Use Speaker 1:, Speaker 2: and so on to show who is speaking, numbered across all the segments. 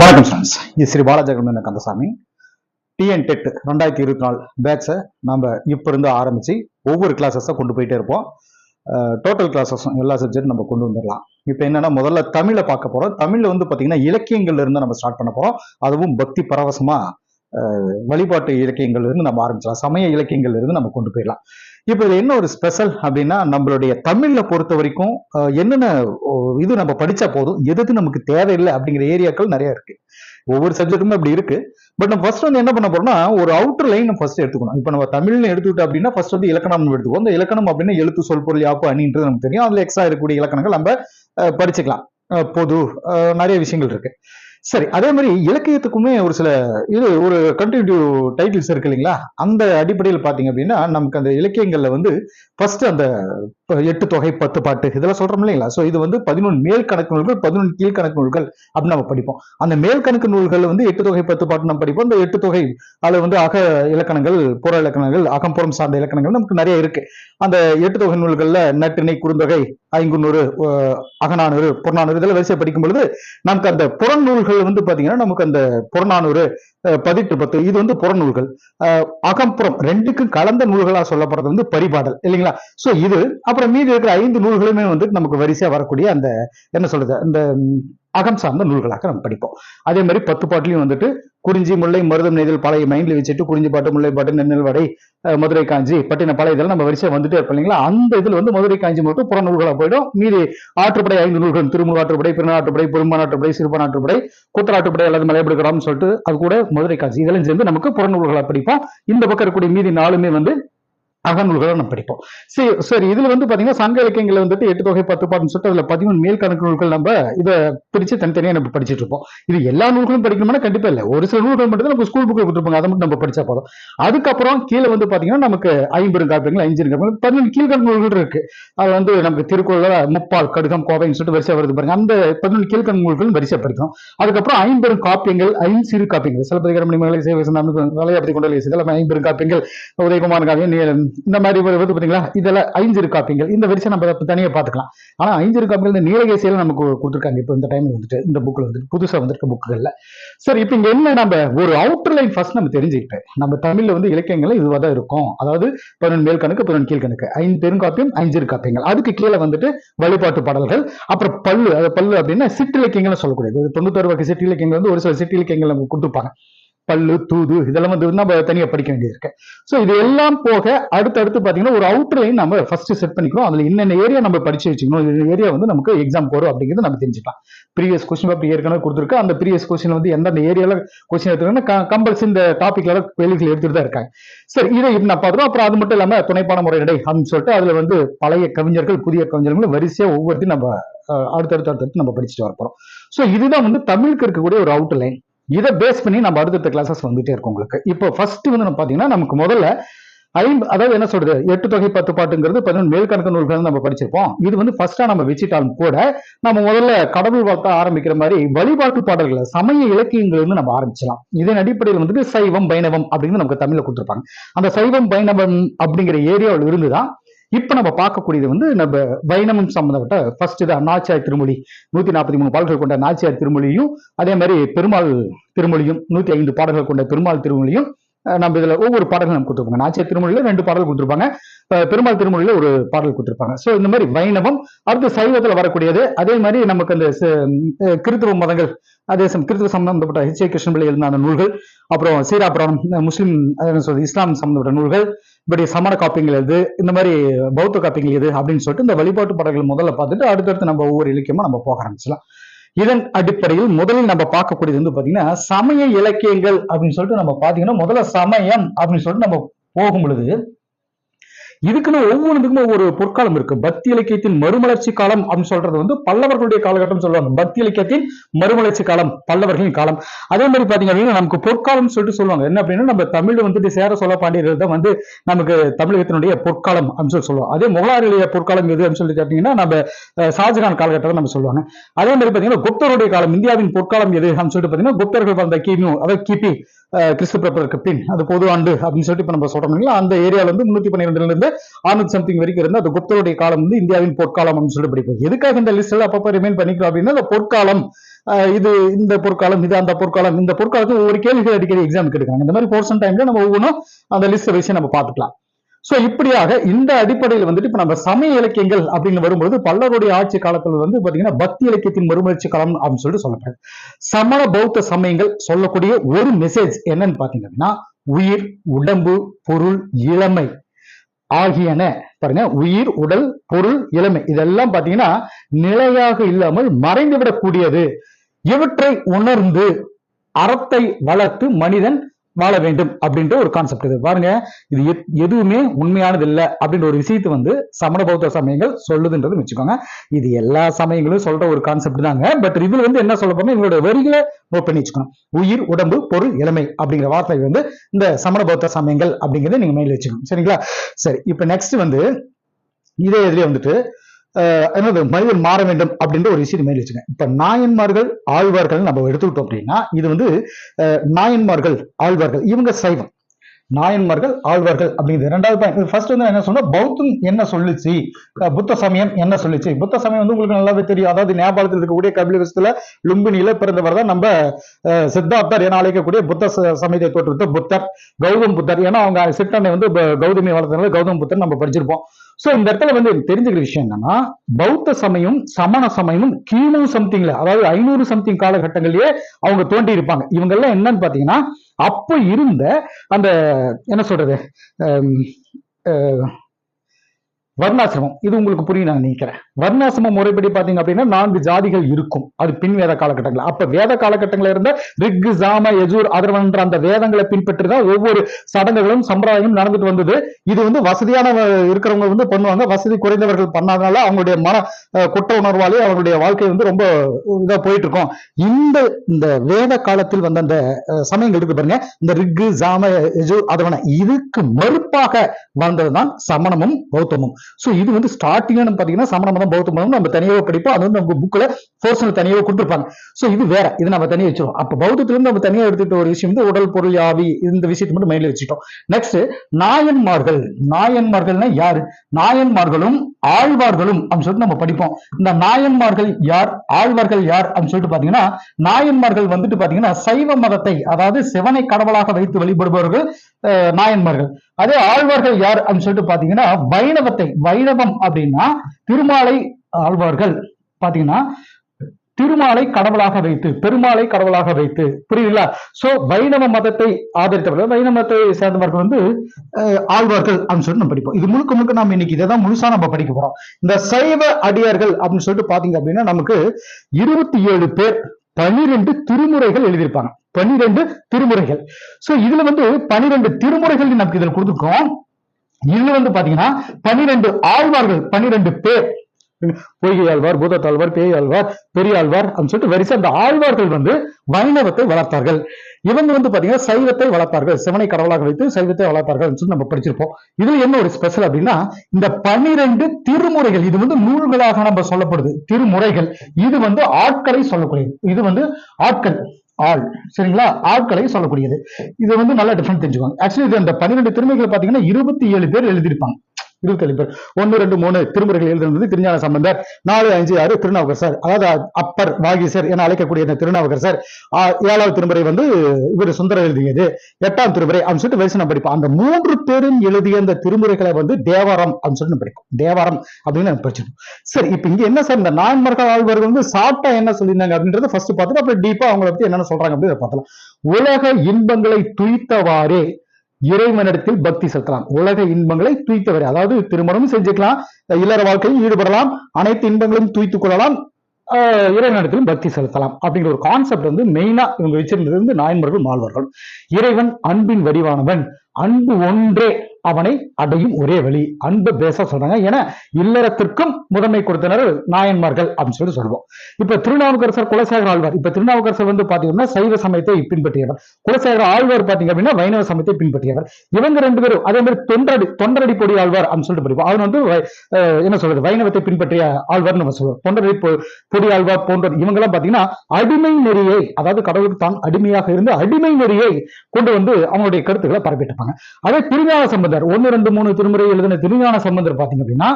Speaker 1: வணக்கம் ஃப்ரெண்ட்ஸ் இது Shri Balajegaman Kandasamy. TN TET ரெண்டாயிரத்தி இருபத்தி நாலு பேட்சை நம்ம இப்போ இருந்து ஆரம்பித்து ஒவ்வொரு கிளாஸஸாக கொண்டு போயிட்டே இருப்போம். டோட்டல் கிளாஸஸும் எல்லா சப்ஜெக்டும் நம்ம கொண்டு வந்துடலாம். இப்போ என்னன்னா முதல்ல தமிழை பார்க்க போகிறோம் தமிழில் வந்து பார்த்தீங்கன்னா இலக்கியங்கள்ல இருந்து நம்ம ஸ்டார்ட் பண்ண போகிறோம் அதுவும் பக்தி பரவசமாக வழிபாட்டு இலக்கியங்கள்ல இருந்து நம்ம ஆரம்பிச்சிடலாம். சமய இலக்கியங்கள்ல இருந்து நம்ம கொண்டு போயிடலாம். இப்போ இது என்ன ஒரு ஸ்பெஷல் அப்படின்னா நம்மளுடைய தமிழில் பொறுத்த வரைக்கும் என்னென்ன இது நம்ம படித்தா போதும் எது எது நமக்கு தேவையில்லை அப்படிங்கிற ஏரியாக்கள் நிறைய இருக்குது ஒவ்வொரு சப்ஜெக்ட்டுமே அப்படி இருக்கு. பட் நம்ம ஃபர்ஸ்ட் வந்து என்ன பண்ண போறோம்னா ஒரு அவுட்டர் லைன் நம்ம ஃபர்ஸ்ட் எடுத்துக்கணும். இப்போ நம்ம தமிழ்னு எடுத்துக்கிட்டோம் அப்படின்னா ஃபர்ஸ்ட் வந்து இலக்கணம் எடுத்துக்கோ அந்த இலக்கணம் அப்படின்னா எழுத்து சொல் பொருள் யாப்பு அணின்றது நமக்கு தெரியும். அதில் எக்ஸ்ட்ரா இருக்கக்கூடிய இலக்கணங்கள் நம்ம படிச்சுக்கலாம். பொது நிறைய விஷயங்கள் இருக்கு. சரி அதே மாதிரி இலக்கியத்துக்குமே ஒரு சில இது ஒரு கண்டினியூ டைட்டில்ஸ் இருக்கு இல்லைங்களா? அந்த அடிப்படையில் பார்த்தீங்க அப்படின்னா நமக்கு அந்த இலக்கியங்களில் வந்து ஃபர்ஸ்ட் அந்த எட்டு தொகை பத்து பாட்டு இதெல்லாம் சொல்றோம் இல்லைங்களா? ஸோ இது வந்து பதினொன்று மேல் கணக்கு நூல்கள் பதினொன்று கீழ்கணக்கு நூல்கள் அப்படின்னு நம்ம படிப்போம். அந்த மேல் கணக்கு நூல்கள் வந்து எட்டு தொகை பத்து பாட்டு நம்ம படிப்போம். இந்த எட்டு தொகை அதில் வந்து அக இலக்கணங்கள் புற இலக்கணங்கள் அகம்புறம் சார்ந்த இலக்கணங்கள் நமக்கு நிறைய இருக்கு. அந்த எட்டு தொகை நூல்களில் நட்டிணை குறுந்தொகை ஐங்குநூறு அகநானூறு புறநானூறு இதெல்லாம் வரிசை படிக்கும் பொழுது நமக்கு அந்த புறநூல்கள் வந்து பார்த்தீங்கன்னா நமக்கு அந்த புறநானூறு பதிட்டு பத்து இது வந்து புறநூல்கள். அகம்புறம் ரெண்டுக்கும் கலந்த நூல்களாக சொல்லப்படுறது வந்து பரிபாடல் இல்லைங்களா? ஸோ இது அப்புறம் மீதி இருக்கிற ஐந்து நூல்களுமே வந்து நமக்கு வரிசையாக வரக்கூடிய அந்த என்ன சொல்றது அந்த அகம் சார்ந்த நூல்களாக நம்ம படிப்போம். அதே மாதிரி பத்து பாட்டிலையும் வந்துட்டு குறிஞ்சி முல்லை மருதம் நெய்தல் பழைய மைண்ட்ல வச்சுட்டு குறிஞ்சி பாட்டு முல்லை பாட்டு நென்னல் வடை மதுரை காஞ்சி பட்டின பழைய இதெல்லாம் நம்ம வரிசையாக வந்துட்டே இருப்போம் இல்லைங்களா? அந்த இதில் வந்து மதுரை காஞ்சி மட்டும் புற நூல்களாக போயிடும். மீதி ஆற்றுப்படை ஐந்து நூல்கள் திருமுக ஆற்றுப்படை பிறநாட்டுப்படை சிறுபான் ஆற்றுப்படை குத்தராட்டுப்படை அல்லது மலையப்படுக்கிறான்னு சொல்லிட்டு அது கூட மதுரை காஞ்சி. இதெல்லாம் சேர்ந்து நமக்கு புறநூல்களா படிப்போம். இந்த பக்கம் இருக்கக்கூடிய மீதி நாலுமே வந்து அகநூல்களை நம்ம படிப்போம். சரி சரி இதுல வந்து பாத்தீங்கன்னா சங்க இலக்கியங்கள் வந்துட்டு எட்டு தொகை பத்து பாட்டுன்னு சொல்லிட்டு அதுல பதிமூணு மேல் கணக்கு நூல்கள் நம்ம இதை பிரிச்சு தனித்தனியா நம்ம படிச்சுட்டு இருப்போம். இது எல்லா நூல்களும் படிக்கணும்னா கண்டிப்பா இல்லை. ஒரு சில நூல்கள் மட்டும் தான் நம்ம ஸ்கூல் புக்கில் கொடுத்துருப்பாங்க. அதை மட்டும் நம்ம படிச்சா போதும். அதுக்கப்புறம் கீழே வந்து பாத்தீங்கன்னா நமக்கு ஐம்பெருங்காப்பியங்கள் காப்பியங்கள் ஐந்து பதினொன்று கீழ்கணக்கு நூல்கள் இருக்கு. அது வந்து நமக்கு திருக்குறள் முப்பால் கடுகம் கோவைன்னு சொல்லிட்டு வரிசை வருது பாருங்க. அந்த பதினொன்று கீழ்கணக்கு நூல்கள் வரிசை படிக்கணும் அதுக்கப்புறம் ஐம்பெரும் காப்பியங்கள் ஐந்து சிறு காப்பியங்கள். சிலப்பதிகாரம் மணிமலை சேவை வலையாபதி கொண்டலை இதெல்லாம் ஐம்பெரும் காப்பியங்கள் உதயகுமார் காவியம் இந்த மாதிரி வருது பாத்தீங்களா? இதெல்லாம் ஐந்து காப்பியங்கள். இந்த வரிசை நம்ம தனியாக பார்த்துக்கலாம். ஆனா ஐந்து காப்பியங்கள் இந்த நீலகேசியில நமக்கு கொடுத்துருக்காங்க. இப்போ இந்த டைம்ல வந்துட்டு இந்த புக்ல வந்துட்டு புதுசா வந்திருக்க புக்குகளில் சரி இப்போ இங்க என்ன நம்ம ஒரு அவுட்டர் லைன் ஃபர்ஸ்ட் நம்ம தெரிஞ்சுக்கிட்டு நம்ம தமிழ்ல வந்து இலக்கியங்கள் இதுவாக தான் இருக்கும். அதாவது பதினொன்று மேல் கணக்கு பதினொன்று கீழ் கணக்கு. ஐந்து பெருங்காப்பியம் ஐஞ்சிரு காப்பியங்கள். அதுக்கு கீழே வந்துட்டு வழிபாட்டு பாடல்கள். அப்புறம் பல்லு அது பல்லு அப்படின்னா சிற்றிலக்கியங்கள் சொல்லக்கூடியது. இது தொண்ணூத்தாறு வகை சிற்றிலக்கியங்கள் வந்து ஒரு சில சிற்றிலக்கியங்கள் நமக்கு கொடுத்துருப்பாங்க. பல்லு தூது இதெல்லாம் வந்து நம்ம தனியாக படிக்க வேண்டியது ஸோ இது எல்லாம் போக அடுத்தடுத்து பார்த்தீங்கன்னா ஒரு அவுட் லைன் நம்ம ஃபர்ஸ்ட் செட் பண்ணிக்கிறோம். அதுல என்னென்ன ஏரியா நம்ம படிச்சு வச்சுக்கணும் இந்த ஏரியா வந்து நமக்கு எக்ஸாம் வரும் அப்படிங்கிறது நம்ம தெரிஞ்சுக்கலாம். ப்ரீவியஸ் கொஸ்டின் பேப்பர் ஏற்கனவே கொடுத்துருக்கு. அந்த ப்ரீவியஸ் கொஸ்டின் வந்து எந்தெந்த ஏரியாவில் கொஸ்டின் எடுத்துருக்காங்க கம்பல்சரி இந்த டாபிக்ல கேள்விகள் எடுத்துட்டு தான் இருக்காங்க. சரி இதை இப்போ நான் பார்த்துறோம். அப்புறம் அது மட்டும் இல்லாமல் துணைப்பான முறையடை அப்படின்னு சொல்லிட்டு அதில் வந்து பழைய கவிஞர்கள் புதிய கவிஞர்கள் வரிசையாக ஒவ்வொருத்தையும் நம்ம அடுத்தடுத்து அடுத்தடுத்து நம்ம படிச்சுட்டு வர ஸோ இதுதான் வந்து தமிழுக்கு இருக்கக்கூடிய ஒரு அவுட் லைன் இதை பேஸ் பண்ணி நம்ம அடுத்தடுத்த கிளாஸஸ் வந்துட்டே இருக்கும் உங்களுக்கு. இப்போ ஃபர்ஸ்ட் வந்து நம்ம பாத்தீங்கன்னா நமக்கு முதல்ல ஐம்பது அதாவது என்ன சொல்றது? எட்டு தொகை பத்து பாட்டுங்கிறது பதினொன்று மேல்கணக்கு நூல்கள் நம்ம படிச்சிருப்போம். இது வந்து ஃபர்ஸ்டா நம்ம வச்சுட்டாலும் கூட நம்ம முதல்ல கடவுள் வாழ்த்த ஆரம்பிக்கிற மாதிரி வழிபாட்டு பாடல்களை சமய இலக்கியங்கள் வந்து நம்ம ஆரம்பிச்சலாம் இதன் அடிப்படையில் வந்துட்டு சைவம் பைணவம் அப்படின்னு நமக்கு தமிழ்ல கொடுத்துருப்பாங்க. அந்த சைவம் பைணவம் அப்படிங்கிற ஏரியாவில் இருந்துதான் இப்ப நம்ம பார்க்கக்கூடியது வந்து நம்ம வைணவம் சம்பந்தப்பட்ட ஃபர்ஸ்ட் தான் நாச்சியார் திருமொழி. நூத்தி நாற்பத்தி மூணு பாடல்கள் கொண்ட நாச்சியார் திருமொழியும் அதே மாதிரி பெருமாள் திருமொழியும் நூத்தி ஐந்து பாடல்கள் கொண்ட பெருமாள் திருமொழியும் நம்ம இதுல ஒவ்வொரு பாடல்கள் நம்ம கொடுத்துருப்பாங்க. நாச்சியார் திருமொழியில ரெண்டு பாடல் கொடுத்துருப்பாங்க. பெருமாள் திருமொழியில ஒரு பாடல் கொடுத்துருப்பாங்க. ஸோ இந்த மாதிரி வைணவம் அடுத்து சைவத்துல வரக்கூடியது. அதே மாதிரி நமக்கு அந்த கிறித்துவ மதங்கள் அதே சமயம் கிறித்துவ சம்பந்தப்பட்ட ஹிச்சை கிருஷ்ணபிள்ளை எழுதின அந்த நூல்கள் அப்புறம் சீரா புராணம் முஸ்லீம் என்ன சொல்றது இஸ்லாம் சம்பந்தப்பட்ட நூல்கள் இப்படி சமண காப்பியங்கள் எது இந்த மாதிரி பௌத்த காப்பியங்கள் எது அப்படின்னு சொல்லிட்டு இந்த வழிபாட்டு பாடல்கள் முதல்ல பார்த்துட்டு அடுத்தடுத்து நம்ம ஒவ்வொரு இலக்கியமா நம்ம போக ஆரம்பிச்சலாம் இதன் அடிப்படையில் முதலில் நம்ம பார்க்கக்கூடியது வந்து பாத்தீங்கன்னா சமய இலக்கியங்கள் அப்படின்னு சொல்லிட்டு நம்ம பாத்தீங்கன்னா முதல்ல சமயம் அப்படின்னு சொல்லிட்டு நம்ம போகும் பொழுது இதுக்குன்னு ஒவ்வொன்றுக்குமே ஒரு பொற்காலம் இருக்கு. பக்தி இலக்கியத்தின் மறுமலர்ச்சி காலம் அப்படின்னு சொல்றது வந்து பல்லவர்களுடைய காலகட்டம் சொல்லுவாங்க. பக்தி இலக்கியத்தின் மறுமலர்ச்சி காலம் பல்லவர்களின் காலம். அதே மாதிரி பாத்தீங்க அப்படின்னா நமக்கு பொற்காலம் சொல்லிட்டு சொல்லுவாங்க. என்ன அப்படின்னா நம்ம தமிழ் வந்துட்டு சேர சொல்ல பாண்டியர்கள் தான் வந்து நமக்கு தமிழகத்தினுடைய பொற்காலம் அப்படின்னு சொல்லி சொல்லுவோம் அதே முகலாயருடைய பொற்காலம் எது அப்படின்னு சொல்லி கேட்டீங்கன்னா நம்ம ஷாஜகான் காலகட்டத்தை நம்ம சொல்லுவாங்க. அதே மாதிரி பாத்தீங்கன்னா குப்தருடைய காலம் இந்தியாவின் பொற்காலம் எது அப்படின்னு சொல்லிட்டு பாத்தீங்கன்னா குப்தர்கள் வந்த கிமு அதாவது கிபி. கிறிஸ்து பிறப்பதற்கு பின் அது பொது ஆண்டு அப்படின்னு சொல்லிட்டு இப்ப நம்ம சொல்றோம் இல்லைங்களா? அந்த ஏரியாவில் வந்து முன்னூத்தி பன்னிரெண்டுல இருந்து ஆறுநூத்தி சம்திங் வரைக்கும் இருந்து அந்த குப்தருடைய காலம் வந்து இந்தியாவின் பொற்காலம் அப்படின்னு சொல்லிட்டு படிப்போம். எதுக்காக இந்த லிஸ்ட்ல அப்பப்ப ரிமைன் பண்ணிக்கிறோம் அப்படின்னா அந்த பொற்காலம் இது இந்த பொற்காலம் இது அந்த பொற்காலம் இந்த பொற்காலத்துக்கு ஒவ்வொரு கேள்விகள் அடிக்கடி எக்ஸாம் எடுக்கிறாங்க. இந்த மாதிரி போர்ஷன் டைம்ல நம்ம ஒவ்வொன்றும் அந்த லிஸ்ட் வச்சு நம்ம பார்த்துக்கலாம். சோ இப்படியாக இந்த அடிப்படையில் வந்துட்டு இப்ப நம்ம சமய இலக்கியங்கள் அப்படின்னு வரும்போது பல்லவருடைய ஆட்சி காலத்துல வந்து பாத்தீங்கன்னா பக்தி இலக்கியத்தின் மறுமலர்ச்சி காலம் அப்படின்னு சொல்லிட்டு சொல்லப்படுது. சமண பௌத்த சமயங்கள் சொல்லக்கூடிய ஒரு மெசேஜ் என்னன்னு பாத்தீங்க அப்படின்னா உயிர் உடம்பு பொருள் இளமை ஆகியன. பாருங்க உயிர் உடல் பொருள் இளமை இதெல்லாம் பாத்தீங்கன்னா நிலையாக இல்லாமல் மறைந்துவிடக்கூடியது. இவற்றை உணர்ந்து அறத்தை வளர்த்து மனிதன் வாழ வேண்டும் அப்படின்ற ஒரு கான்செப்ட் இது. பாருங்க இது எத்- எதுவுமே உண்மையானது இல்லை அப்படின்ற ஒரு விஷயத்தை வந்து சமண பௌத்த சமயங்கள் சொல்லுதுன்றது வச்சுக்கோங்க. இது எல்லா சமயங்களும் சொல்ற ஒரு கான்செப்ட் தாங்க. பட் இதுல வந்து என்ன சொல்ல போனா இவங்களோட வரிகளை நோட் பண்ணி வச்சுக்கணும். உயிர் உடம்பு பொருள் இளமை அப்படிங்கிற வார்த்தை வந்து இந்த சமண பௌத்த சமயங்கள் அப்படிங்கறத நீங்க மைண்ட்ல வச்சுக்கணும். சரிங்களா? சரி இப்போ நெக்ஸ்ட் வந்து இதே இதுலயே வந்துட்டு என்னது மனிதன் மாற வேண்டும் அப்படின்ற ஒரு விஷயம் மேலே வச்சுங்க. இப்ப நாயன்மார்கள் ஆழ்வார்கள் நம்ம எடுத்துக்கிட்டோம் அப்படின்னா இது வந்து நாயன்மார்கள் ஆழ்வார்கள் இவங்க சைவம். நாயன்மார்கள் ஆழ்வார்கள் அப்படிங்கிறது இரண்டாவது பாயிண்ட் ஃபர்ஸ்ட் வந்து என்ன சொன்னா பௌத்தம் என்ன சொல்லுச்சு? புத்த சமயம் என்ன சொல்லுச்சு? புத்த சமயம் வந்து உங்களுக்கு நல்லாவே தெரியும். அதாவது நேபாளத்தில் இருக்கக்கூடிய கபிலவசத்துல லும்பினியில பிறந்தவர் தான் நம்ம அஹ், சித்தார்த்தர் என அழைக்கக்கூடிய புத்த சமயத்தை தோற்றுவித்த புத்தர் கௌதம் புத்தர். ஏன்னா அவங்க சித்தனை வந்து கௌதமி வளர்த்தனால கௌதம் புத்தர் நம்ம படிச்சிருப்போம். சோ இந்த இடத்துல வந்து தெரிஞ்சுக்கிற விஷயம் என்னன்னா பௌத்த சமயம் சமண சமயமும் கிமு சம்திங்ல அதாவது ஐநூறு சம்திங் காலகட்டங்களிலேயே அவங்க தோண்டி இருப்பாங்க. இவங்க எல்லாம் என்னன்னு பாத்தீங்கன்னா அப்ப இருந்த அந்த என்ன சொல்றது ஹம், வர்ணாசிரமம். இது உங்களுக்கு புரியும் நான் நினைக்கிறேன். வர்ணாசிரமம் முறைப்படி பாத்தீங்க அப்படின்னா நான்கு ஜாதிகள் இருக்கும். அது பின் வேத காலகட்டங்கள். அப்ப வேத காலகட்டங்களில் இருந்த ரிக் சாம யஜூர் அதர்வன்ற அந்த வேதங்களை பின்பற்றிதான் ஒவ்வொரு சடங்குகளும் சம்பிரதாயமும் நடந்துட்டு வந்தது. இது வந்து வசதியான இருக்கிறவங்க வந்து பண்ணுவாங்க. வசதி குறைந்தவர்கள் பண்ணாதனால அவங்களுடைய மன அஹ், குற்ற உணர்வாலே அவங்களுடைய வாழ்க்கை வந்து ரொம்ப இதா போயிட்டு இருக்கும் இந்த இந்த வேத காலத்தில் வந்த அந்த சமயங்கள் இருக்கு பாருங்க. இந்த ரிக்கு ஜாம யஜூர் அதர்வன இதுக்கு மறுப்பாக வந்ததுதான் சமணமும் பௌத்தமும். ஸோ இது வந்து ஸ்டார்டிங்ல நம்ம பாத்தீங்கன்னா சமண மதம் பௌத்த மதம் நம்ம தனியாக படிப்போம். அது வந்து நம்ம புக்ல போர்ஷன் தனியாக கொடுத்துருப்பாங்க. ஸோ இது வேற. இது நம்ம தனியாக வச்சிருவோம். அப்போ பௌத்தத்திலிருந்து நம்ம தனியாக எடுத்துக்கிட்ட ஒரு விஷயம் வந்து உடல் பொருள் ஆவி இந்த விஷயத்தை மட்டும் மைண்ட்ல வச்சுட்டோம் நெக்ஸ்ட் நாயன்மார்கள். நாயன்மார்கள்னா யாரு? நாயன்மார்களும் ஆழ்வார்களும் அப்படின்னு சொல்லிட்டு நம்ம படிப்போம். இந்த நாயன்மார்கள் யார்? ஆழ்வார்கள் யார்? அப்படின்னு சொல்லிட்டு பாத்தீங்கன்னா நாயன்மார்கள் வந்துட்டு பாத்தீங்கன்னா சைவ மதத்தை அதாவது சிவனை கடவுளாக வைத்து வழிபடுபவர்கள் நாயன்மார்கள். அதே ஆழ்வார்கள் யார்? அப்படின்னு சொல்லிட்டு பாத்தீங்கன்னா வைணவத்தை வைணவம் அப்படின்னா திருமாலை ஆழ்வார்கள். பாத்தீங்கன்னா திருமாலை கடவுளாக வைத்து பெருமாளை கடவுளாக வைத்து புரியுதுங்களா? சோ வைணவ மதத்தை ஆதரித்தவர்கள் வைணவ மதத்தை சேர்ந்தவர்கள் வந்து ஆழ்வார்கள் அப்படின்னு சொல்லிட்டு நம்ம படிப்போம். இது முழுக்க முழுக்க நம்ம இன்னைக்கு இதை தான் முழுசா நம்ம படிக்க போறோம். இந்த சைவ அடியார்கள் அப்படின்னு சொல்லிட்டு பாத்தீங்க அப்படின்னா நமக்கு இருபத்தி ஏழு பேர் பனிரெண்டு திருமுறைகள் எழுதியிருப்பாங்க. பனிரெண்டு திருமுறைகள். சோ இதுல வந்து பனிரெண்டு திருமுறைகள் நமக்கு இதுல கொடுத்துருக்கோம். இன்னும் வந்து பாத்தீங்கன்னா பனிரெண்டு ஆழ்வார்கள் பனிரெண்டு பேர். பொய்கை ஆழ்வார் பூதத்தாழ்வார் பேய் ஆழ்வார் பெரிய ஆழ்வார் அப்படின்னு சொல்லிட்டு வரிசை அந்த ஆழ்வார்கள் வந்து வைணவத்தை வளர்த்தார்கள். இவங்க வந்து பாத்தீங்கன்னா சைவத்தை வளர்த்தார்கள். சிவனை கடவுளாக வைத்து சைவத்தை வளர்த்தார்கள் அப்படின்னு சொல்லி நம்ம படிச்சிருப்போம். இதுல என்ன ஒரு ஸ்பெஷல் அப்படின்னா இந்த பனிரெண்டு திருமுறைகள் இது வந்து நூல்களாக நம்ம சொல்லப்படுது. திருமுறைகள். இது வந்து ஆட்களை சொல்லக்கூடியது. இது வந்து ஆட்கள். ஆள். சரிங்களா? ஆட்களை சொல்லக்கூடியது. இது வந்து நல்லா டிஃபரெண்ட் தெரிஞ்சுக்கோங்க. ஆக்சுவலி இது அந்த பன்னிரெண்டு திறமைகளை பாத்தீங்கன்னா இருபத்தி ஏழு பேர் எழுதியிருப்பாங்க. இருபத்தி ஏழு பேர். ஒன்னு ரெண்டு மூணு திருமுறைகள் எழுதுறது திருஞான சம்பந்தர். நாலு அஞ்சு ஆறு திருநாவுக்கரசர் அதாவது அப்பர் வாகீசர் என அழைக்கக்கூடிய இந்த திருநாவுக்கரசர் சார். ஏழாவது திருமுறை வந்து இவர் சுந்தரர் எழுதியது. எட்டாம் திருமுறை அப்படின்னு சொல்லிட்டு வரிசனம் படிப்போம். அந்த மூன்று பேரும் எழுதிய அந்த திருமுறைகளை வந்து தேவாரம் அப்படின்னு சொல்லிட்டு படிப்போம். தேவாரம் அப்படின்னு நம்ம படிச்சிருப்போம். சரி இப்ப இங்க என்ன சார் இந்த நான்மர்கள் ஆழ்வார்கள் வந்து சாப்பிட்டா என்ன சொல்லியிருந்தாங்க அப்படின்றத ஃபர்ஸ்ட் பார்த்துட்டு அப்புறம் டீப்பா அவங்கள பத்தி என்னென்ன சொல்றாங்க அப்படின்னு பார்த்தலாம் உலக இன்பங்களை துய்த்தவாறே இறைவனிடத்தில் பக்தி செலுத்தலாம். உலக இன்பங்களை தூய்த்தவரை அதாவது திருமணமும் செஞ்சுக்கலாம் இல்லற வாழ்க்கையில் ஈடுபடலாம் அனைத்து இன்பங்களையும் தூய்த்து கொள்ளலாம் ஆஹ் இறைவனிடத்திலும் பக்தி செலுத்தலாம் அப்படிங்கிற ஒரு கான்செப்ட் வந்து மெயினா இவங்க வச்சிருந்தது வந்து நாயன்மார்கள் மாழ்வார்கள் இறைவன் அன்பின் வடிவானவன். அன்பு ஒன்றே அவனை அடையும் ஒரே வழி. அன்பு பேச சொல்றாங்க. ஏன்னா இல்லறத்திற்கும் முதன்மை கொடுத்தனர் நாயன்மார்கள் அப்படின்னு சொல்லி சொல்லுவோம். இப்ப திருநாவுக்கரசர் குலசேகர ஆழ்வார். இப்ப திருநாவுக்கரசர் வந்து பாத்தீங்கன்னா சைவ சமயத்தை பின்பற்றியவர். குலசேகர ஆழ்வார் பாத்தீங்க அப்படின்னா வைணவ சமயத்தை பின்பற்றியவர். இவங்க ரெண்டு பேரும் அதே மாதிரி தொண்டரடி தொண்டரடி பொடி ஆழ்வார் அப்படின்னு சொல்லிட்டு படிப்போம். அவர் வந்து என்ன சொல்றது வைணவத்தை பின்பற்றிய ஆழ்வார் நம்ம சொல்லுவோம். தொண்டரடி பொ- பொடி ஆழ்வார் போன்ற இவங்க எல்லாம் பாத்தீங்கன்னா அடிமை நெறியை அதாவது கடவுளுக்கு தான் அடிமையாக இருந்து அடிமை நெறியை கொண்டு வந்து அவங்களுடைய கருத்துக்களை பரப்பிட்டு இருப்பாங்க. அதே திருஞான சம்பந்தர் ஒன்னு ரெண்டு மூணு திருமுறை எழுதின திருஞான சம்பந்தர் பாத்தீங்க அப்படின்னா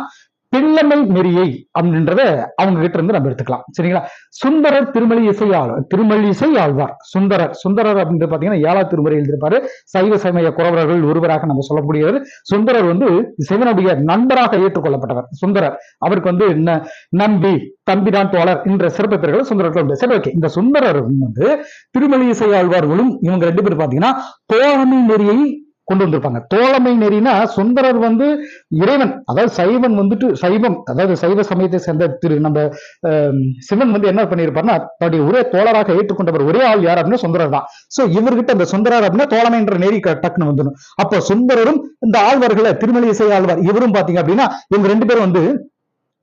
Speaker 1: பிள்ளமை நெறியை அப்படின்றத அவங்க கிட்ட இருந்து நம்ம எடுத்துக்கலாம். சரிங்களா? சுந்தரர் திருமலி இசை ஆழ்வார் திருமலி இசை ஆழ்வார். சுந்தரர் சுந்தரர் அப்படின்றது பாத்தீங்கன்னா ஏழா திருமுறை எழுதியிருப்பாரு. சைவ சமய குறவர்கள் ஒருவராக நம்ம சொல்லக்கூடியவர். சுந்தரர் வந்து சிவனுடைய நண்பராக ஏற்றுக்கொள்ளப்பட்டவர். சுந்தரர் அவருக்கு வந்து ந- நம்பி தம்பிதான் தோழர் என்ற சிறப்பு பெயர்கள் சுந்தரர்கள் உண்டு. சரி ஓகே. இந்த சுந்தரர் வந்து திருமலி இசை ஆழ்வார்களும் இவங்க ரெண்டு பேரும் பாத்தீங்கன்னா தோழமை நெறியை கொண்டு வந்திருப்பாங்க. தோழமை நெறினா சுந்தரர் வந்து இறைவன் அதாவது சைவன் வந்துட்டு சைவம் அதாவது சைவ சமயத்தை சேர்ந்த திரு நம்ம சிவன் வந்து என்ன பண்ணியிருப்பாருன்னா தன்னுடைய ஒரே தோழராக ஏற்றுக்கொண்டவர் ஒரே ஆள் யார் அப்படின்னா சுந்தரர் தான். சோ இவர்கிட்ட அந்த சுந்தரர் அப்படின்னா தோழமை என்ற நெறி டக்குன்னு வந்துடும் அப்போ சுந்தரரும் இந்த ஆழ்வார்களை திருமலை இசை ஆழ்வார் இவரும் பாத்தீங்க அப்படின்னா இவங்க ரெண்டு பேரும் வந்து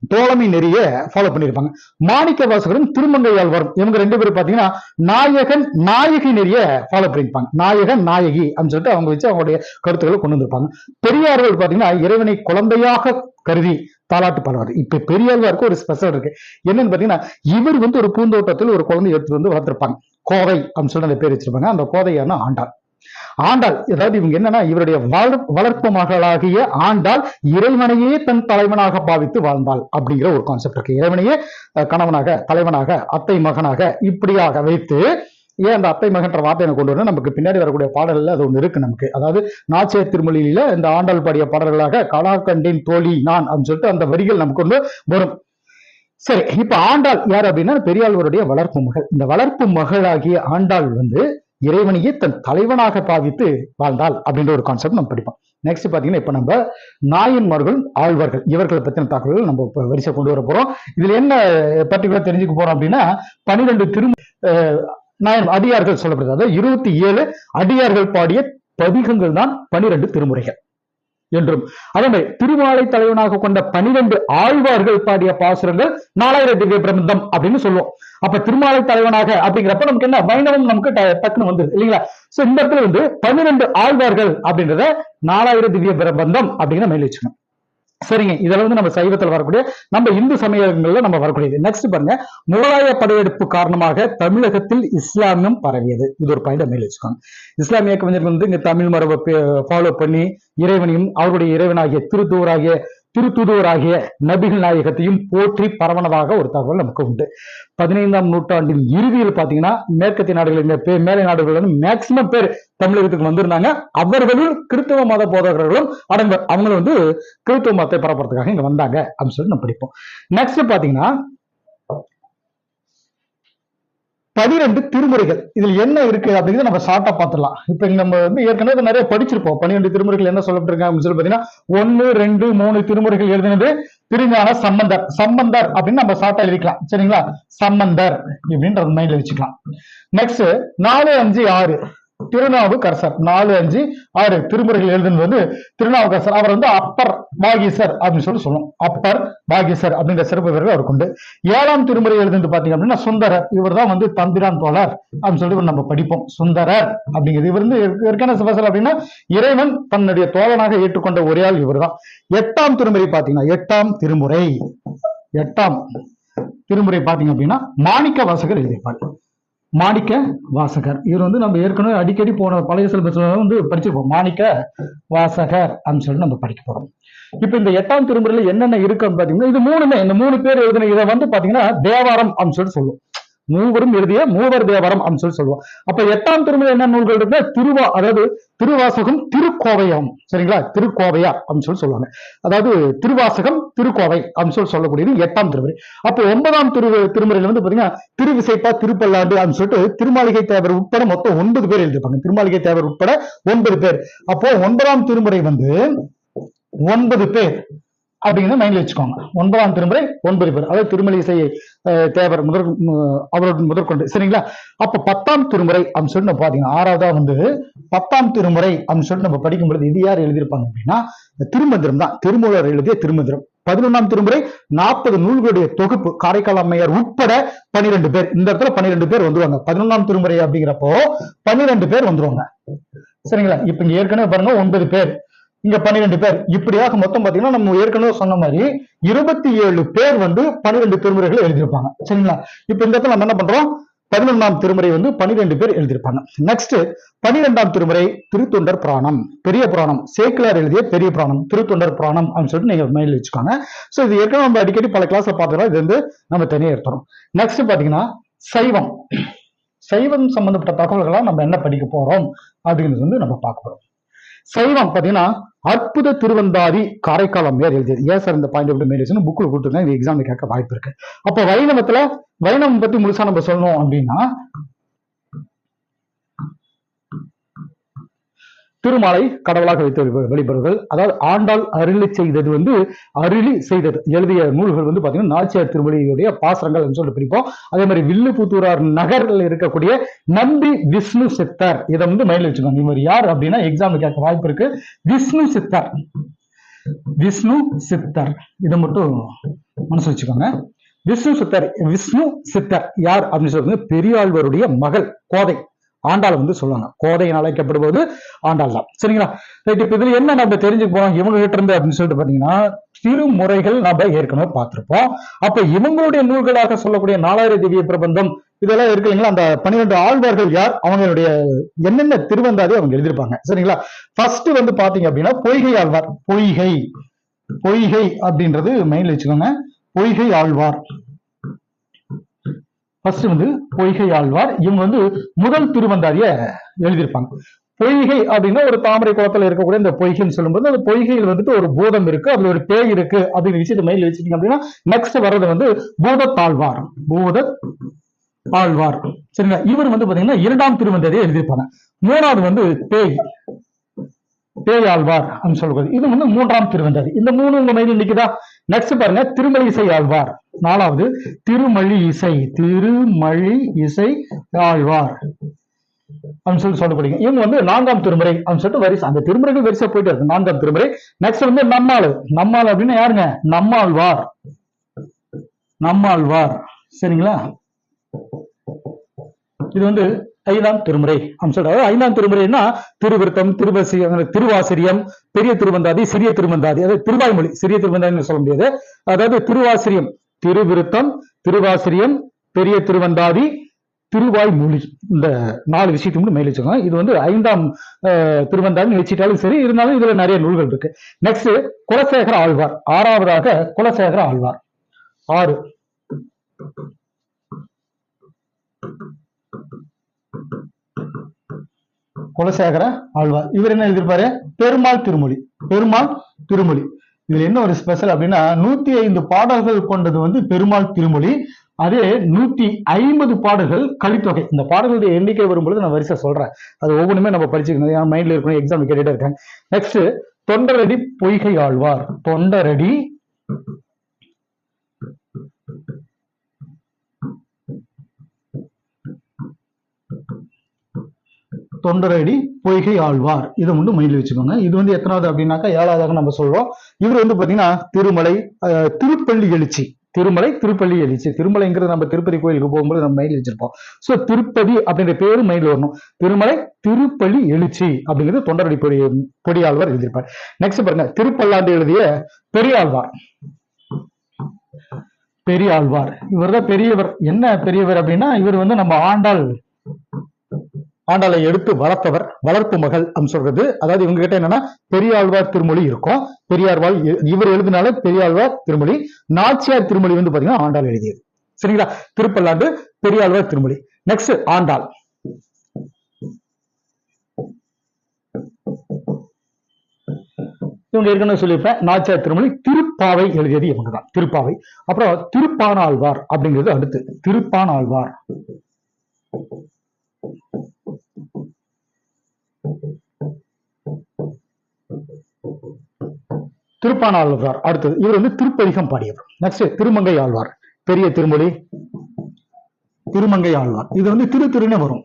Speaker 1: தோழமை நெறிய ஃபாலோ பண்ணியிருப்பாங்க மாணிக்க வாசகரும் திருமங்கையால் வரும். இவங்க ரெண்டு பேரும் பாத்தீங்கன்னா நாயகன் நாயகி நெறிய ஃபாலோ பண்ணியிருப்பாங்க நாயகன் நாயகி அப்படின்னு சொல்லிட்டு அவங்க வச்சு அவங்களுடைய கருத்துக்களை கொண்டு வந்திருப்பாங்க. பெரியார்கள் பாத்தீங்கன்னா இறைவனை குழந்தையாக கருதி தாலாட்டு பாடுவார். இப்ப பெரியாழ்வாருக்கு ஒரு ஸ்பெஷல் இருக்கு. என்னன்னு பாத்தீங்கன்னா இவர் வந்து ஒரு பூந்தோட்டத்தில் ஒரு குழந்தை எடுத்து வந்து வளர்த்திருப்பாங்க. கோதை அப்படின்னு சொல்லி அந்த பேர் வச்சிருப்பாங்க. அந்த கோதையான ஆண்டாள். ஆண்டாள் அதாவது இவங்க என்னன்னா இவருடைய வளர் வளர்ப்பு மகளாகிய ஆண்டாள் இறைவனையே தன் தலைவனாக பாவித்து வாழ்ந்தாள் அப்படிங்கிற ஒரு கான்செப்ட் இருக்கு. இறைவனையே கணவனாக தலைவனாக அத்தை மகனாக இப்படியாக வைத்து ஏன் அந்த அத்தை மகன்ற வார்த்தையை கொண்டு வரணும்? நமக்கு பின்னாடி வரக்கூடிய பாடல்கள் அது ஒன்று இருக்கு நமக்கு. அதாவது நாச்சியர் திருமொழியில இந்த ஆண்டாள் பாடிய பாடல்களாக கலாக்கண்டின் தோழி நான் அப்படின்னு சொல்லிட்டு அந்த வரிகள் நமக்கு வந்து வரும். சரி இப்ப ஆண்டாள் யார் அப்படின்னா பெரியாழ்வருடைய வளர்ப்பு மகள். இந்த வளர்ப்பு மகளாகிய ஆண்டாள் வந்து இறைவனையே தன் தலைவனாக பாவித்து வாழ்ந்தாள் அப்படின்ற ஒரு கான்செப்ட் நம்ம படிப்போம். நெக்ஸ்ட் பாத்தீங்கன்னா இப்ப நம்ம நாயன்மார்கள் ஆழ்வார்கள் இவர்களை பத்தின தகவல்கள் நம்ம வரிசை கொண்டு வர போகிறோம் இதுல என்ன பர்டிகுலர் தெரிஞ்சுக்க போறோம் அப்படின்னா பன்னிரெண்டு திரு நாயன் அடியார்கள் சொல்லப்படுது. அதாவது இருபத்தி ஏழு அடியார்கள் பாடிய பதிகங்கள் தான் பனிரெண்டு திருமுறைகள். என்றும். அதனை திருமாலை தலைவனாக கொண்ட பனிரெண்டு ஆழ்வார்கள் பாடிய பாசுரங்கள் நாலாயிரம் திவ்ய பிரபந்தம் அப்படின்னு சொல்லுவோம். அப்ப திருமாலை தலைவனாக அப்படிங்கிறப்ப நமக்கு என்ன? வைணவம் நமக்கு டக்குன்னு வந்துருது இல்லைங்களா? சோ இந்த இடத்துல வந்து பன்னிரெண்டு ஆழ்வார்கள் அப்படின்றத நாலாயிரம் திவ்ய பிரபந்தம் அப்படிங்கிற மேல் வச்சுக்கணும் சரிங்க. இதுல வந்து நம்ம சைவத்தில் வரக்கூடிய நம்ம இந்து சமயங்கள்ல நம்ம வரக்கூடியது. நெக்ஸ்ட் பாருங்க. முகலாய படையெடுப்பு காரணமாக தமிழகத்தில் இஸ்லாமியம் பரவியது. இது ஒரு பாயிண்ட் மேல் வச்சுக்கோங்க. இஸ்லாமிய கவிஞர்கள் வந்து இங்க தமிழ் மரபை ஃபாலோ பண்ணி இறைவனையும் அவருடைய இறைவனாகிய திருத்தூராகிய திருத்துதூராகிய நபிகள் நாயகத்தையும் போற்றி பரவனதாக ஒரு தகவல் நமக்கு உண்டு. பதினைந்தாம் நூற்றாண்டின் இறுதியில் பாத்தீங்கன்னா மேற்கத்திய நாடுகள் இந்த மேலை நாடுகள் வந்து மேக்சிமம் பேர் தமிழகத்துக்கு வந்திருந்தாங்க. அவர்களும் கிறிஸ்தவ மத போதகர்களும் அடங்க அவங்களும் வந்து கிறிஸ்தவ மதத்தை பரப்புறதுக்காக இங்க வந்தாங்க அப்படின்னு சொல்லி நம்ம படிப்போம். நெக்ஸ்ட் பாத்தீங்கன்னா பனிரெண்டு திருமுறைகள். இதுல என்ன இருக்கு அப்படிங்கிறத நம்ம ஷார்ட்டா பார்த்துடலாம். இப்ப நம்ம வந்து ஏற்கனவே நிறைய படிச்சிருப்போம். பன்னிரெண்டு திருமுறைகள் என்ன சொல்லப்பட்டிருக்காங்க அப்படின்னு சொல்லி பாத்தீங்கன்னா ஒன்னு ரெண்டு மூணு திருமுறைகள் எழுதினது திருஞான சம்பந்தர். சம்பந்தர் அப்படின்னு நம்ம ஷார்ட்டா எழுதிக்கலாம். சரிங்களா? சம்பந்தர். இப்படின்றது மைண்ட்ல வச்சுக்கலாம். நெக்ஸ்ட் நாலு அஞ்சு ஆறு. திருநாவுக்கரசர். நாலு அஞ்சு ஆறு திருமுறைகள் எழுதுனது வந்து திருநாவுக்கரசர். அவர் வந்து அப்பர் பாகீசர் அப்படின்னு சொல்லி சொல்லுவோம். அப்பர் பாகீசர் அப்படிங்கிற சிறப்பு பேர்கள் அவருக்கு உண்டு. ஏழாம் திருமுறை எழுதுனது பாத்தீங்க அப்படின்னா சுந்தரர். இவர் தான் வந்து தம்பிரான் தோழர் அப்படின்னு சொல்லி நம்ம படிப்போம். சுந்தரர் அப்படிங்கிறது. இவர் வந்து ஏற்கனவே சிவசல் அப்படின்னா இறைவன் தன்னுடைய தோழனாக ஏற்றுக்கொண்ட ஒரே ஆள் இவர்தான் எட்டாம் திருமுறை பாத்தீங்கன்னா எட்டாம் திருமுறை. எட்டாம் திருமுறை பாத்தீங்க அப்படின்னா மாணிக்க வாசகர் எழுதியிருப்பார். மாணிக்க வாசகர். இவர் வந்து நம்ம ஏற்கனவே அடிக்கடி போன பழைய சிலபஸ்ல வந்து படிச்சிருப்போம். மாணிக்க வாசகர் அப்படின்னு சொல்லி நம்ம படிக்க போறோம். இப்ப இந்த எட்டாம் திருமுறையில என்னென்ன இருக்குன்னு பாத்தீங்கன்னா இது மூணுமே இந்த மூணு பேர் எழுதின இதை வந்து பாத்தீங்கன்னா தேவாரம் அப்படின்னு சொல்லி சொல்லுவோம் மூவரும் எழுதிய மூவர் தேவரம் அப்படின்னு சொல்லி சொல்லுவோம். அப்ப எட்டாம் திருமுறை என்ன நூல்கள் இருக்கு? திருவா அதாவது திருவாசகம் திருக்கோவையம். சரிங்களா? திருக்கோவையா அப்படின்னு சொல்லி சொல்லுவாங்க. அதாவது திருவாசகம் திருக்கோவை அப்படின்னு சொல்லி சொல்லக்கூடியது எட்டாம் திருமுறை. அப்போ ஒன்பதாம் திரு திருமுறையில வந்து பாத்தீங்கன்னா திருவிசைப்பா திருப்பல்லாண்டு அப்படின்னு சொல்லிட்டு திருமாளிகை தேவர் உட்பட மொத்தம் ஒன்பது பேர் எழுதிருப்பாங்க திருமாளிகை தேவர் உட்பட ஒன்பது பேர். அப்போ ஒன்பதாம் திருமுறை வந்து ஒன்பது பேர். அப்படிங்கிறத மைண்ட்ல வச்சுக்கோங்க. ஒன்பதாம் திருமுறை ஒன்பது பேர். அதாவது திருமலை இசை தேவர் முதற் அவரோட முதற்கொண்டு. சரிங்களா? அப்ப பத்தாம் திருமுறை அப்படின்னு சொல்லி நம்ம பாத்தீங்கன்னா ஆறாவதா வந்து பத்தாம் திருமுறை அப்படின்னு சொல்லி நம்ம படிக்கும் பொழுது இது யார் எழுதியிருப்பாங்க அப்படின்னா இந்த திருமந்திரம் தான். திருமூலர் எழுதிய திருமந்திரம். பதினொன்றாம் திருமுறை நாற்பது நூல்களுடைய தொகுப்பு காரைக்கால் அம்மையார் உட்பட பன்னிரெண்டு பேர். இந்த இடத்துல பன்னிரெண்டு பேர் வந்துருவாங்க. பதினொன்றாம் திருமுறை அப்படிங்கிறப்போ பன்னிரெண்டு பேர் வந்துருவாங்க. சரிங்களா? இப்ப இங்க ஏற்கனவே பாருங்க ஒன்பது பேர். இங்க பன்னிரெண்டு பேர். இப்படியாக மொத்தம் பாத்தீங்கன்னா நம்ம ஏற்கனவே சொன்ன மாதிரி இருபத்தி ஏழு பேர் வந்து பன்னிரெண்டு திருமுறைகளை எழுதியிருப்பாங்க. சரிங்களா? இப்ப இந்த இடத்துல நம்ம என்ன பண்றோம்? பதினொன்றாம் திருமுறை வந்து பன்னிரெண்டு பேர் எழுதியிருப்பாங்க. நெக்ஸ்ட் பன்னிரெண்டாம் திருமுறை திருத்தொண்டர் புராணம். பெரிய புராணம். சேக்கிலார் எழுதிய பெரிய புராணம். திருத்தொண்டர் புராணம் அப்படின்னு சொல்லிட்டு நீங்க மைண்டில் வச்சுக்கோங்க. ஸோ இது ஏற்கனவே நம்ம அடிக்கடி பல கிளாஸ்ல பார்த்தோம் இது வந்து நம்ம தனியாக எடுத்துறோம் நெக்ஸ்ட் பாத்தீங்கன்னா சைவம். சைவம் சம்பந்தப்பட்ட தகவல்களா நம்ம என்ன படிக்க போறோம்? அப்படிங்கிறது வந்து நம்ம பார்க்க போறோம். சைவம் பாத்தீங்கன்னா அற்புத திருவந்தாதி காரைக்கால் அம்மையார் எழுதியது. ஏன் சார் இந்த பாயிண்ட் ஆஃப் மெடிசன் புக்கில் கொடுத்துருக்கேன். இது எக்ஸாம் கேட்க வாய்ப்பு இருக்கு. அப்ப வைணவத்துல வைணவம் பத்தி முழுசா நம்ம சொல்லணும் அப்படின்னா திருமாலை கடவுளாக வைத்து வழிப- வழிபடுவர்கள் அதாவது ஆண்டாள் அருளி செய்தது வந்து அருளி செய்தது. எழுதிய நூல்கள் வந்து பாத்தீங்கன்னா நாச்சியார் திருமொழியுடைய பாசரங்கள் அப்படின்னு சொல்லிட்டு பிரிப்போம். அதே மாதிரி வில்லுபுத்தூரார் நகரில் இருக்கக்கூடிய நம்பி விஷ்ணு சித்தர். இதை வந்து மைண்டில் வச்சுக்கோங்க. இவர் யார் அப்படின்னா எக்ஸாம் கேட்க வாய்ப்பு இருக்கு. விஷ்ணு சித்தர். விஷ்ணு சித்தர். இதை மட்டும் மனசு வச்சுக்கோங்க. விஷ்ணு சித்தர் விஷ்ணு சித்தர் யார் அப்படின்னு சொல்றது பெரியாழ்வருடைய மகள் கோதை. ஆண்டாள் வந்து சொல்லுவாங்க. கோதை அழைக்கப்படுவது ஆண்டாள் தான் சரிங்களா? ரைட் இப்ப இதுல என்ன நம்ம தெரிஞ்சுக்க போறோம்? இவங்க கிட்ட இருந்து அப்படின்னு சொல்லிட்டு பாத்தீங்கன்னா திருமுறைகள் நம்ம ஏற்கனவே பார்த்திருப்போம். அப்ப இவங்களுடைய நூல்களாக சொல்லக்கூடிய நாலாயிரம் திவ்ய பிரபந்தம் இதெல்லாம் இருக்கு இல்லைங்களா? அந்த பன்னிரெண்டு ஆழ்வார்கள் யார்? அவங்களுடைய என்னென்ன திருவந்தாதி அவங்க எழுதியிருப்பாங்க. சரிங்களா? ஃபர்ஸ்ட் வந்து பாத்தீங்க அப்படின்னா பொய்கை ஆழ்வார். பொய்கை. பொய்கை அப்படின்றது மெயின்ல வச்சுக்கோங்க. பொய்கை ஆழ்வார். ஃபர்ஸ்ட் வந்து பொய்கை ஆழ்வார். இவங்க வந்து முதல் திருவந்தாதிய எழுதியிருப்பாங்க. பொய்கை அப்படின்னா ஒரு தாமரை குளத்துல இருக்கக்கூடிய இந்த பொய்கைன்னு சொல்லும்போது அந்த பொய்கையில் வந்துட்டு ஒரு பூதம் இருக்கு அதுல ஒரு பேய் இருக்கு அப்படின்னு விஷயத்தை மயில் வச்சுட்டீங்க அப்படின்னா நெக்ஸ்ட் வர்றது வந்து பூதத்தாழ்வார். பூத ஆழ்வார் சரிங்களா? இவர் வந்து பாத்தீங்கன்னா இரண்டாம் திருவந்தாதியை எழுதியிருப்பாங்க. மூணாவது வந்து பேய். பேய் ஆழ்வார் அப்படின்னு சொல்லக்கூடாது இது வந்து மூன்றாம் திருவந்தாதி இந்த மூணு உங்க மயில் நிக்குதா? நெக்ஸ்ட் பாருங்க திருமலை இசை ஆழ்வார். நாலாவது திருமழி இசை திருமழி இசை ஆழ்வார். அப்படின்னு சொல்லி சொல்லப்படுங்க இவங்க வந்து நான்காம் திருமுறை அப்படின்னு சொல்லிட்டு வரிசை. அந்த திருமுறைகள் வரிசை போயிட்டு இருக்கு. நான்காம் திருமுறை. நெக்ஸ்ட் வந்து நம்மாள். நம்மாள் அப்படின்னு யாருங்க? நம்மாழ்வார். நம்மாழ்வார். சரிங்களா? இது வந்து ஐந்தாம் திருமுறை. அம்சம் அதாவது ஐந்தாம் திருமுறைன்னா திருவிருத்தம் திருவசி திருவாசிரியம் பெரிய திருவந்தாதி சிறிய திருவந்தாதி. அதாவது திருவாய்மொழி சிறிய திருவந்தாதின்னு சொல்ல முடியாது. அதாவது திருவாசிரியம் திருவிருத்தம் திருவாசிரியம் பெரிய திருவந்தாதி திருவாய்மொழி. இந்த நாலு விஷயத்தை மட்டும் மேல் வச்சுக்கோங்க. இது வந்து ஐந்தாம் திருவந்தாதி வச்சுட்டாலும் சரி இருந்தாலும் இதுல நிறைய நூல்கள் இருக்கு. நெக்ஸ்ட் குலசேகர ஆழ்வார். ஆறாவதாக குலசேகர ஆழ்வார். ஆறு. குலசேகர ஆழ்வார். இவர் என்ன எழுதியிருப்பாரு? பெருமாள் திருமொழி. பெருமாள் திருமொழி. இதுல என்ன ஒரு ஸ்பெஷல் அப்படின்னா நூத்தி ஐந்து பாடல்கள் கொண்டது வந்து பெருமாள் திருமொழி. அதே நூத்தி ஐம்பது பாடல்கள் கலித்தொகை. இந்த பாடல்களுடைய எண்ணிக்கை வரும்பொழுது நான் வரிசை சொல்றேன். அது ஒவ்வொன்றுமே நம்ம படிச்சுக்கணும். என் மைண்ட்ல இருக்கணும். எக்ஸாம் கேட்டுட்டே இருக்கேன். நெக்ஸ்ட் தொண்டரடி பொய்கை ஆழ்வார். தொண்டரடி தொண்டரடி பொய்கை ஆழ்வார். இதை வந்து மைண்டில் வச்சுக்கோங்க. இது வந்து எத்தனாவது அப்படின்னாக்கா ஏழாவதாக நம்ம சொல்றோம். இவர் வந்து பாத்தீங்கன்னா திருமலை திருப்பள்ளி எழுச்சி. திருமலை திருப்பள்ளி எழுச்சி. திருமலைங்கிறது நம்ம திருப்பதி கோயிலுக்கு போகும்போது நம்ம மைண்டில் வச்சிருப்போம். ஸோ திருப்பதி அப்படின்ற பேரு மைண்டில் வரணும். திருமலை திருப்பள்ளி எழுச்சி அப்படிங்கிறது தொண்டரடி பொடி பொடியாழ்வார் எழுதியிருப்பார். நெக்ஸ்ட் பாருங்க. திருப்பல்லாண்டு எழுதிய பெரியாழ்வார். பெரியாழ்வார். இவர் தான் பெரியவர். என்ன பெரியவர் அப்படின்னா இவர் வந்து நம்ம ஆண்டாள். ஆண்டாளை எடுத்து வளர்த்தவர் வளர்ப்பு மகள் அப்படின்னு சொல்றது. அதாவது இவங்க கிட்ட என்னன்னா பெரியாழ்வார் திருமொழி இருக்கும். பெரியார்வாள் இவர் எழுதினால பெரியாழ்வார் திருமொழி. நாச்சியார் திருமொழி வந்து பாத்தீங்கன்னா ஆண்டாள் எழுதியது. சரிங்களா? திருப்பல்லாண்டு பெரியாழ்வார் திருமொழி. நெக்ஸ்ட் ஆண்டாள். இவங்க ஏற்கனவே சொல்லியிருப்பேன் நாச்சியார் திருமொழி திருப்பாவை எழுதியது இவங்க தான் திருப்பாவை. அப்புறம் திருப்பானாழ்வார் அப்படிங்கிறது அடுத்து. திருப்பானாழ்வார். திருப்பானாழ்வார் அடுத்தது இவர் வந்து திருப்பதிகம் பாடியவர். நெக்ஸ்ட் திருமங்கை ஆழ்வார். பெரிய திருமொழி. திருமங்கை ஆழ்வார். இது வந்து திரு திருன்னு வரும்.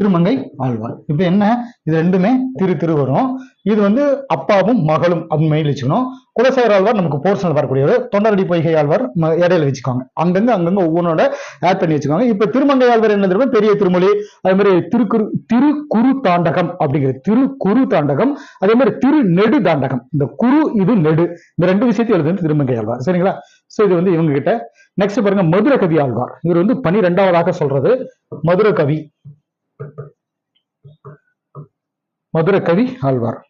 Speaker 1: திருமங்கை ஆழ்வார். இப்போ என்ன? இது ரெண்டுமே திரு திரு வரும். இது வந்து அப்பாவும் மகளும் அப்படின்னு மெயில் வச்சுக்கணும். குலசேகர் ஆழ்வார் நமக்கு போர்ஷனல் வரக்கூடியது. தொண்டரடி பொய்கை ஆழ்வார் ம- இடையில வச்சுக்கோங்க அங்கங்க அங்கங்க ஒவ்வொன்றோட ஆட் பண்ணி வச்சுக்கோங்க இப்ப திருமங்கை ஆழ்வார் என்ன தெரியும்? பெரிய திருமொழி. அதே மாதிரி திருக்குறு திருக்குறு தாண்டகம் அப்படிங்கிறது திருக்குறு தாண்டகம் அதே மாதிரி திரு நெடு தாண்டகம். இந்த குரு இது நெடு. இந்த ரெண்டு விஷயத்தையும் எழுதுறது திருமங்கை ஆழ்வார். சரிங்களா? சோ இது வந்து இவங்க கிட்ட. நெக்ஸ்ட் பாருங்க மதுர கவி ஆழ்வார். இவர் வந்து பனிரெண்டாவதாக சொல்றது. மதுர கவி மதுர கவி ஆழ்வார்.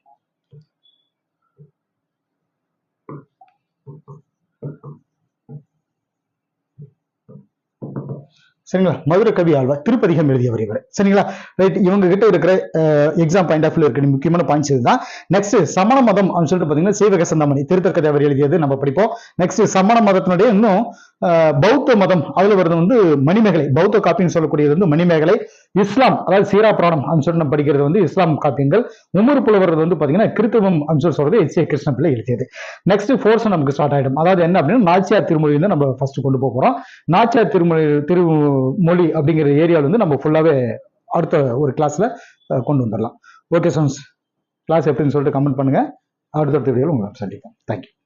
Speaker 1: சரிங்களா? மதுரை கவி ஆழ்வார் திருப்பதிகம் எழுதியவர் இவர். சரிங்களா? ரைட் இவங்க கிட்ட இருக்கிற எக்ஸாம் பாயிண்ட் ஆஃப் இருக்கிற முக்கியமான பாயிண்ட்ஸ் இதுதான். நெக்ஸ்ட் சமண மதம் அப்படின்னு சொல்லிட்டு பாத்தீங்கன்னா சீவக சந்தாமணி திருத்தக்க அவர் எழுதியது நம்ம படிப்போம். நெக்ஸ்ட் சமண மதத்தினுடைய இன்னும் பௌத்த மதம் அதுல வருது வந்து மணிமேகலை. பௌத்த காப்பின்னு சொல்லக்கூடியது வந்து மணிமேகலை. இஸ்லாம் அதாவது சீரா புராணம் அப்படின்னு சொல்லிட்டு நம்ம படிக்கிறது வந்து இஸ்லாம் காப்பியங்கள். உமர் புலவர் வந்து பாத்தீங்கன்னா கிறித்துவம் அப்படின்னு சொல்லி சொல்றது எச். ஏ. கிருஷ்ணபிள்ளை எழுதியது. நெக்ஸ்ட் ஃபோர்ஸ் நமக்கு ஸ்டார்ட் ஆயிடும். அதாவது என்ன அப்படின்னா நாச்சியார் திருமொழி வந்து நம்ம ஃபர்ஸ்ட் கொண்டு போகிறோம் போறோம். நாச்சியார் திருமொழி மொழி அப்படிங்கிற ஏரியாவில் வந்து நம்ம ஃபுல்லாகவே அடுத்த ஒரு கிளாஸில் கொண்டு வந்துடலாம் ஓகே சோன்ஸ் கிளாஸ் எப்படின்னு சொல்லிட்டு கமெண்ட் பண்ணுங்கள் அடுத்தடுத்த வீடியோவில் உங்களை சந்திப்போம். தேங்க்யூ